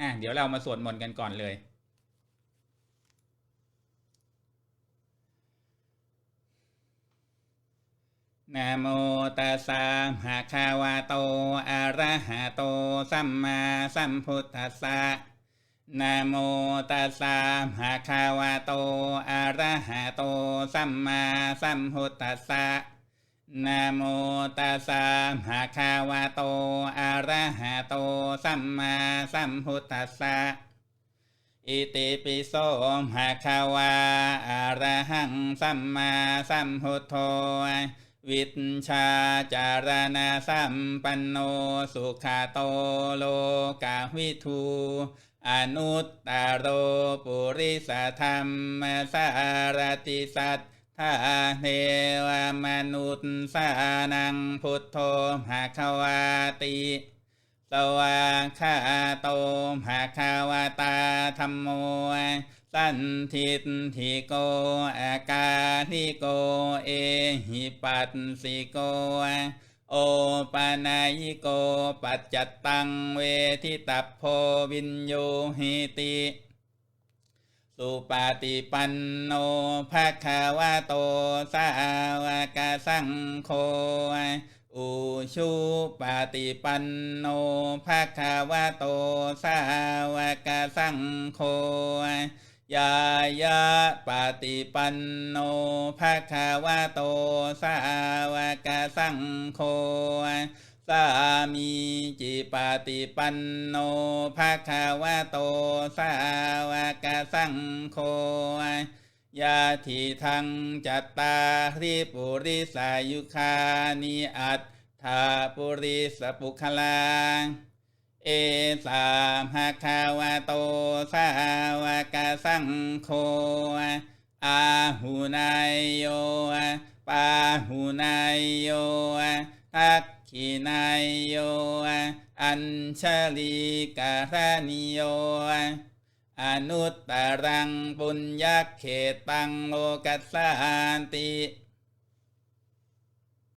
อะเดี๋ยวเรามาสวดมนต์กันก่อนเลย นะโมตัสสะภะคะวะโต อะระหะโต สัมมาสัมพุทธัสสะนะโมตัสสะภะคะวะโต อะระหะโต สัมมาสัมพุทธัสสะ นะโมตัสสะภะคะวะโต อะระหะโต สัมมาสัมพุทธัสสะ อิติปิโสภะคะวะ อะระหัง สัมมาสัมพุทโธ วิชชาจารณะสัมปันโน สุขาโตโลกาวิทูอนุตตโรปุริสธรรมสารติสัท ธาเทวมนุษย์สานังพุทโธภะควาติสวากขาโตภะคะวตาธรรมโมสันทิฏฐิโกอากาลิโกเอหิปัสสิโก โอปนายโกปัจจตตังเวทิตัพโพวินโยหิติ สุปาติปันโนภะคะวะโตสาวกสังโฆอุชุปาติปันโนภะคะวะโตสาวกสังโฆยายะปาติปันโนภะคะวะโตสาวกสังโฆ สามีจิปาติปันโนภะคะวะโตสาวกสังโฆยาทิทังจัตตาริปุริสายุคานิอัตถาปุริสปุคลา เอสาภะคะวะโตสาวกสังโฆอาหุนายโยปาหุนายโยทัก อินายโย อัญชลีกาลนิโย อนุตตรังปุญญเขตังโลกัสสานติ